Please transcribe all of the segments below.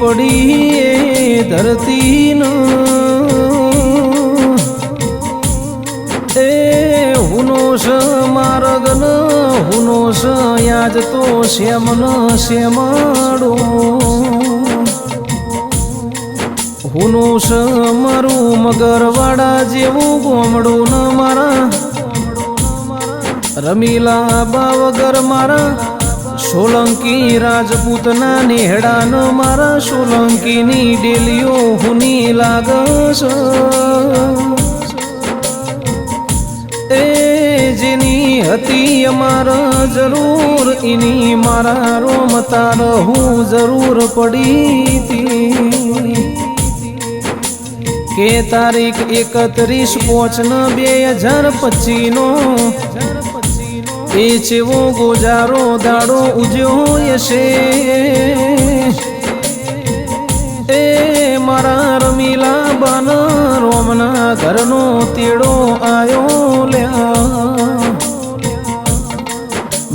પડી એ ધરતીનો. એ હુનો સ મારગન હુનો સ યાદ તો શ્યામન શ્યામાડો હુનો સ મારું મગરવાડા જેવું ગોમડું ન મારા. રમીલા બાવગર મારા. સોલંકી રાજપૂતના નેહડા ન મારા સોલંકીની ડેલીઓ હુની લાગસ એ જેની હતી અમાર જરૂર, એની મારા રોમતાર હું જરૂર પડી કે તારીખ એકત્રીસ પોચ ન બે હજાર પચીસ નો એ જેવો ગોજારો, દાડો ઉજ્યો હશે એ મારા રમીલા બન, રોમના ઘરનો તેડો આયો લ્યા.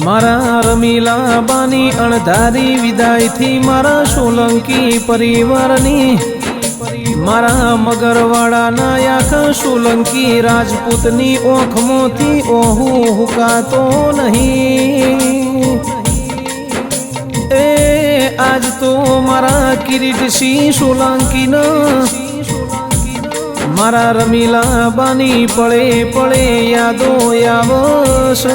મારા રમીલા બાની અણધારી વિદાયથી મારા સોલંકી પરિવારની મારા મગરવાડાના આખા સોલંકી રાજપૂતની ઓખમોથી ઓહુ હુકાતો નહીં. એ આજ તો મારા કિરીટસિંહ સોલંકીના. મારા રમીલા બાની પળે પળે યાદો આવશ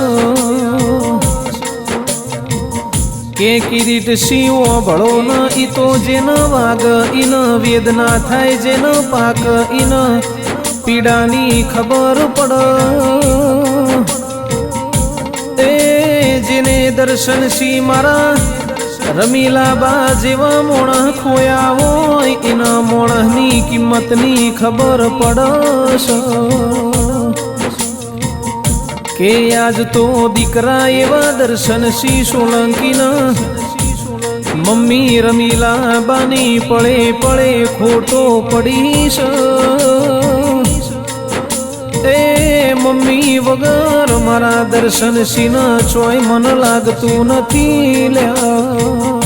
કે કિરીટ સિંહો ભળો ન ઈ તો જેન વાગ, ઈન વેદના થાય જેન પાક, ઈન પીડાની ખબર પડ. એ જેને દર્શન સી મારા રમીલા બા જેવા મોણ ખોયા હોય એના મોણની કિંમતની ખબર પડશ કે આજ તો દીકરા એવા દર્શન સી સોલંકીના. મમ્મી રમીલા બાની પળે પળે ખોટો પડીશ. એ મમ્મી વગર મારા દર્શન સિંહ ચોય મન લાગતું નથી લ્યા.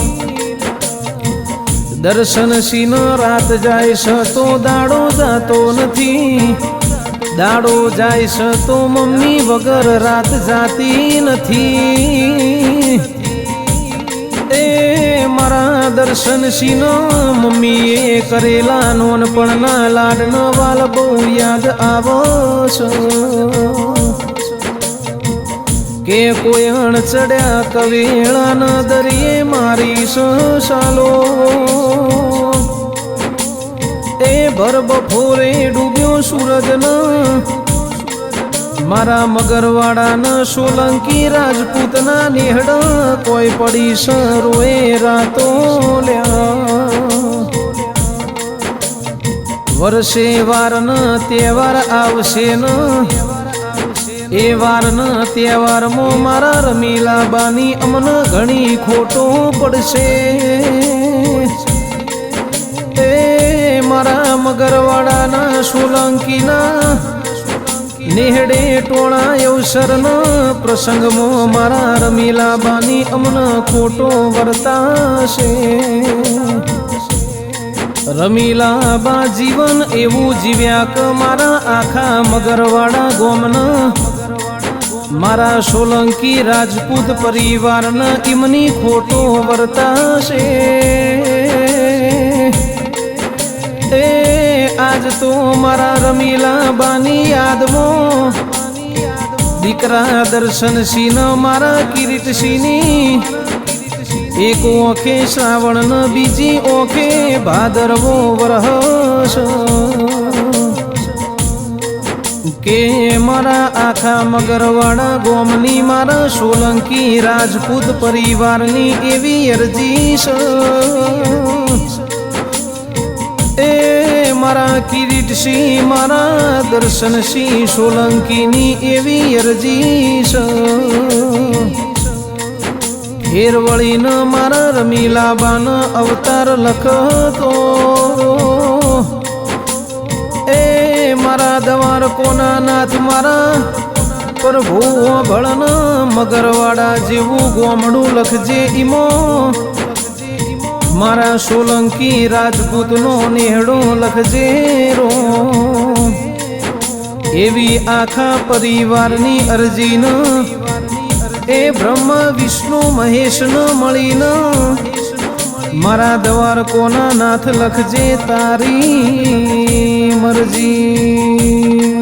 દર્શન સિંહ રાત જાય છે તો દાડો જાતો નથી. દાડો જાય છે તો મમ્મી વગર રાત જાતી નથી. એ મારા દર્શન સિંહ મમ્મીએ કરેલા નોનપણના લાડનો વાલ બહુ યાદ આવો કે કોઈ અણ ચડ્યા કવેળા ન દરિયે મારી સાલો. ભર બફોરે ડૂબ્યો સૂરજ મારા મગરવાડાના સોલંકી રાજપૂતના નેહડ કોઈ પડી સરોએ રાતો લ્યા. વર્ષે વારન તહેવાર આવશે ન. એ વારન તહેવારમાં મારા રમીલા બાની અમને ઘણી ખોટો પડશે. મગરવાડાના સોલંકીના નેહડે ટોળા અવસરના પ્રસંગમાં મારા રમીલા બાની અમને ખોટો વર્તાશે. રમીલા બા જીવન એવું જીવ્યા કે મારા આખા મગરવાડા ગોમના. મારા સોલંકી રાજપૂત પરિવારના ઇમની ખોટો વર્તાશે. આજ તો મારા રમીલા બાની યાદમાં. દીકરા દર્શન સિંહ મારા કિરીટ સિંહની એક ઓખે શ્રાવણ ન બીજી ઓખે ભાદરવો વરહસ કે મારા આખા મગરવાડા ગોમની મારા સોલંકી રાજપૂત પરિવારની એવી અરજી એ મારા કિરીટસિંહ મારા દર્શનસિંહ સોલંકીની એવી અરજી હેરવળીને મારા રમીલાબાન અવતાર લખતો. એ મારા દવાર કોના નાથ, મારા પ્રભુ ભળન મગરવાડા જેવું ગોમડું લખજે ઈમો. મારા સોલંકી રાજપૂતનો નેહડો લખજે રો એવી આખા પરિવારની અરજી ન એ બ્રહ્મ, વિષ્ણુ મહેશ ન મારા દ્વાર કોના નાથ લખજે તારી મરજી.